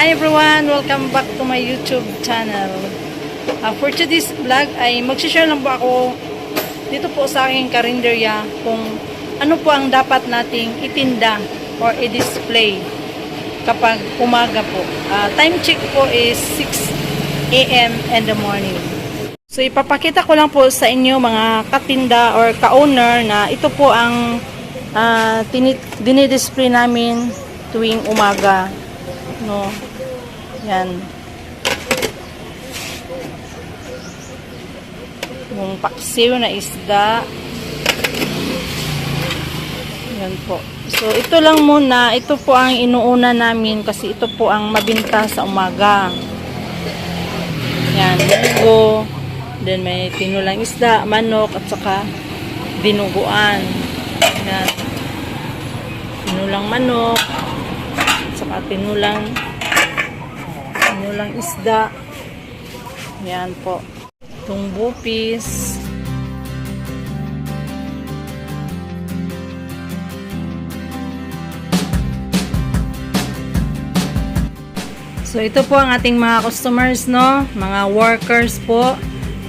Hi everyone! Welcome back to my YouTube channel. Uh, for today's vlog ay magsishare lang po ako dito po sa aking karinderya kung ano po ang dapat nating itinda or i-display kapag umaga po. Ah, time check po is 6 a.m. in the morning. So ipapakita ko lang po sa inyo mga katinda or ka-owner na ito po ang uh, dinidisplay namin tuwing umaga. No. Yan. Yung paksiw na isda. Yan po. So, ito lang muna. Ito po ang inuuna namin kasi ito po ang mabinta sa umaga. Yan. Linggo. Then may tinulang isda, manok, at saka dinuguan. Yan. Tinulang manok. At saka tinulang tinulang isda. Yan po. Itong bupis. So ito po ang ating mga customers no, mga workers po.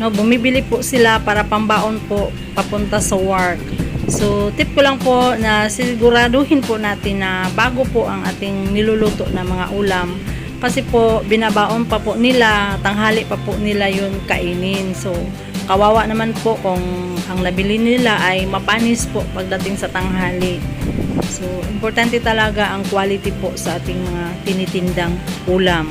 No, bumibili po sila para pambaon po papunta sa work. So tip ko lang po na siguraduhin po natin na bago po ang ating niluluto na mga ulam kasi po binabaon pa po nila, tanghali pa po nila yun kainin. So kawawa naman po kung ang nabili nila ay mapanis po pagdating sa tanghali. So, importante talaga ang quality po sa ating mga tinitindang ulam.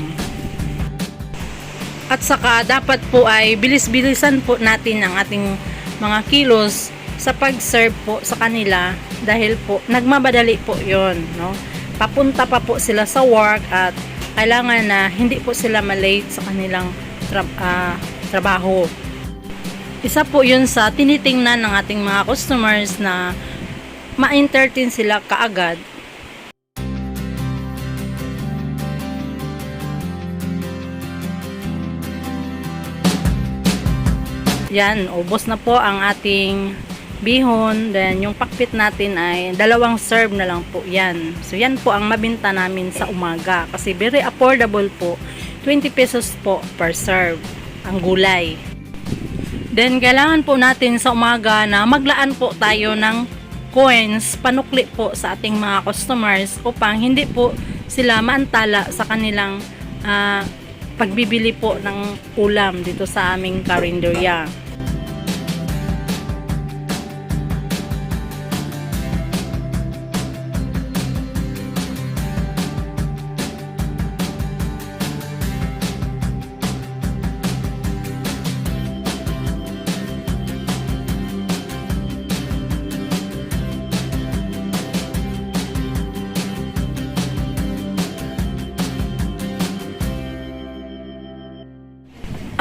At saka, dapat po ay bilis-bilisan po natin ang ating mga kilos sa pag-serve po sa kanila dahil po nagmabadali po yon no? Papunta pa po sila sa work at kailangan na hindi po sila malate sa kanilang tra- ah, trabaho. Isa po yun sa tinitingnan ng ating mga customers na ma-entertain sila kaagad. Yan, ubos na po ang ating bihon. Then, yung pakpit natin ay dalawang serve na lang po yan. So, yan po ang mabinta namin sa umaga. Kasi very affordable po. 20 pesos po per serve ang gulay. Then, kailangan po natin sa umaga na maglaan po tayo ng coins, panukli po sa ating mga customers upang hindi po sila maantala sa kanilang ah, pagbibili po ng ulam dito sa aming karinderya.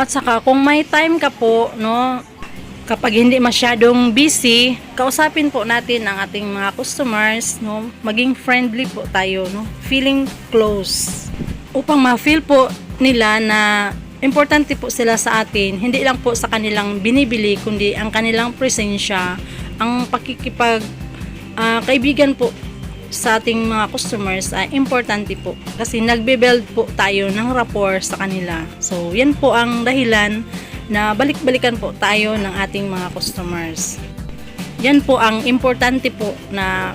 At saka kung may time ka po, no, kapag hindi masyadong busy, kausapin po natin ang ating mga customers, no, maging friendly po tayo, no, feeling close. Upang ma-feel po nila na importante po sila sa atin, hindi lang po sa kanilang binibili, kundi ang kanilang presensya, ang pakikipag ah, kaibigan po sa ating mga customers ay importante po kasi nagbe-build po tayo ng rapport sa kanila. So, yan po ang dahilan na balik-balikan po tayo ng ating mga customers. Yan po ang importante po na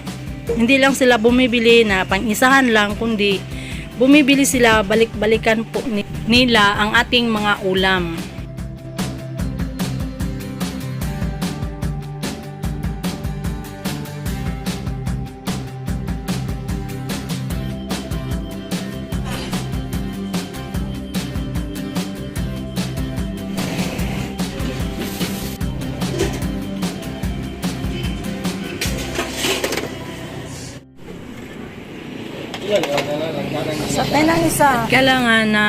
hindi lang sila bumibili na pang-isahan lang kundi bumibili sila balik-balikan po ni- nila ang ating mga ulam. Sa ng isa. Kailangan na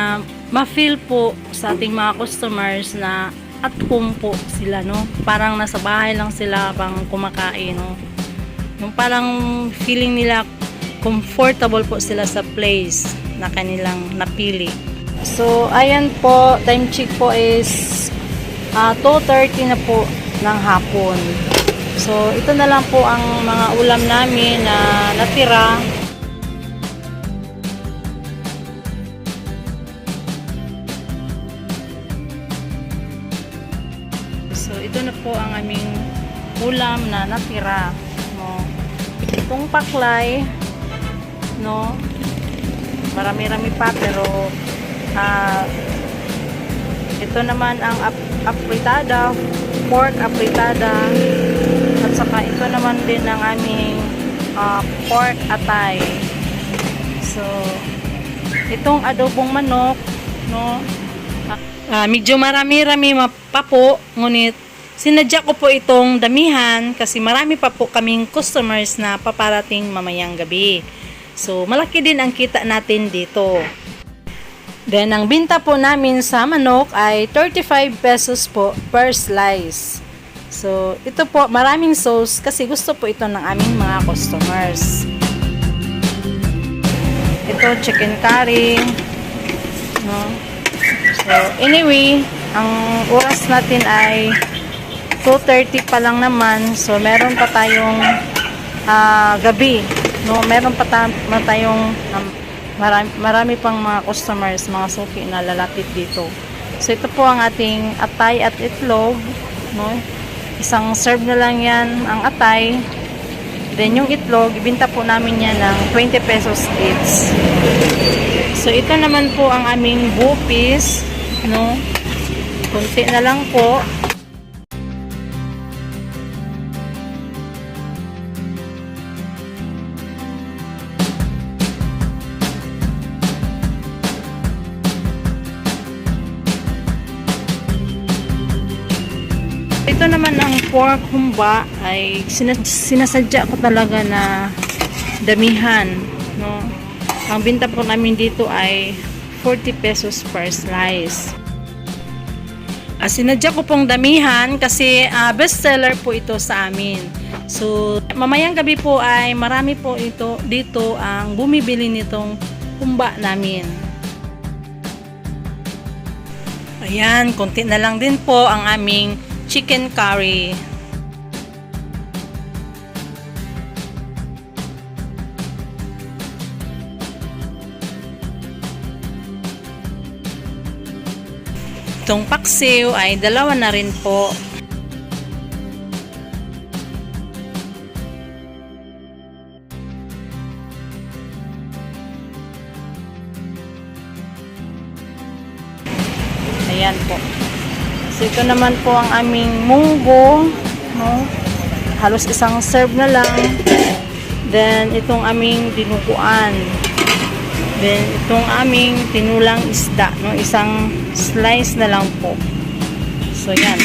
ma-feel po sa ating mga customers na at home po sila, no? Parang nasa bahay lang sila pang kumakain, no? Yung parang feeling nila comfortable po sila sa place na kanilang napili. So, ayan po, time check po is ah, 2.30 na po ng hapon. So, ito na lang po ang mga ulam namin na natira ito na po ang aming ulam na natira. No? Itong paklay, no? Marami-rami pa pero ah ito naman ang ap apritada, pork apritada, at saka ito naman din ang aming ah, pork atay. So, itong adobong manok, no? Ah, medyo marami-rami pa po, ngunit sinadya ko po itong damihan kasi marami pa po kaming customers na paparating mamayang gabi. So, malaki din ang kita natin dito. Then, ang binta po namin sa manok ay 35 pesos po per slice. So, ito po, maraming sauce kasi gusto po ito ng aming mga customers. Ito, chicken curry. No? So, anyway, ang oras natin ay 2.30 pa lang naman. So, meron pa tayong ah, gabi. No, meron pa ta- tayong um, marami, marami pang mga customers, mga suki na lalapit dito. So, ito po ang ating atay at itlog. No? Isang serve na lang yan ang atay. Then, yung itlog, ibinta po namin yan ng 20 pesos each. So, ito naman po ang aming bupis. No? Kunti na lang po. Pork humba ay sinas- sinasadya ko talaga na damihan, no. Ang binta po namin dito ay 40 pesos per slice. Ah, sinadya ko pong damihan kasi ah, best seller po ito sa amin. So, mamayang gabi po ay marami po ito dito ang bumibili nitong humba namin. Ayan, konti na lang din po ang aming chicken curry. Itong paksiw ay dalawa na rin po. So, ito naman po ang aming munggo. No? Halos isang serve na lang. Then, itong aming dinuguan. Then, itong aming tinulang isda. No? Isang slice na lang po. So, yan.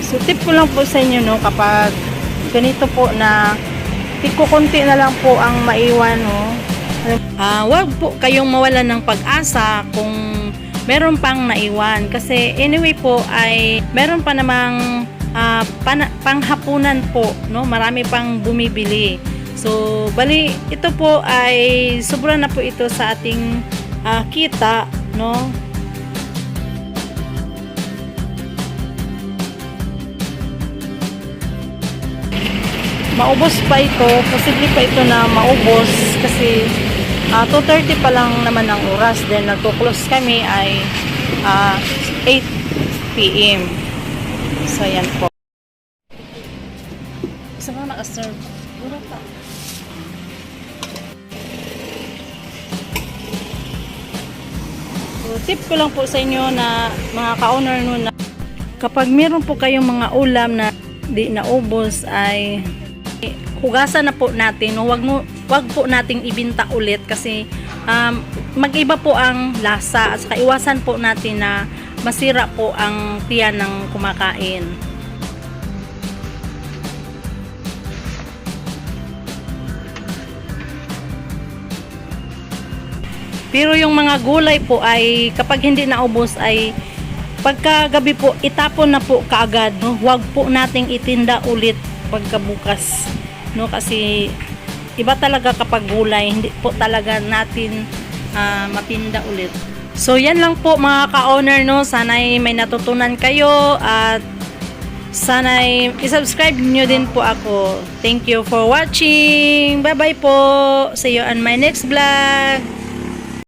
So, tip ko lang po sa inyo, no? Kapag ganito po na tikukunti na lang po ang maiwan, no? Ah, wag po kayong mawalan ng pag-asa kung meron pang naiwan. Kasi anyway po ay meron pa namang ah, pana- panghapunan po no? Marami pang bumibili. So bali ito po ay sobra na po ito sa ating ah, kita no? Maubos pa ito. Posible pa ito na maubos kasi ah, 2.30 pa lang naman ang oras then nagko-close kami ay ah, 8 p.m. so yan po isa ba naka-serve? Wala pa. So, tip ko lang po sa inyo na mga ka-owner nun na kapag meron po kayong mga ulam na di naubos ay hugasan na po natin no wag mo wag po nating ibinta ulit kasi um, mag-iba po ang lasa at saka iwasan po natin na masira po ang tiyan ng kumakain. Pero yung mga gulay po ay kapag hindi naubos ay pagkagabi po itapon na po kaagad no. Huwag po nating itinda ulit pagkabukas no kasi iba talaga kapag gulay hindi po talaga natin ah, matinda ulit. So yan lang po mga ka-owner no. Sana'y may natutunan kayo at sana'y i-subscribe nyo din po ako. Thank you for watching. Bye bye po. See you on my next vlog.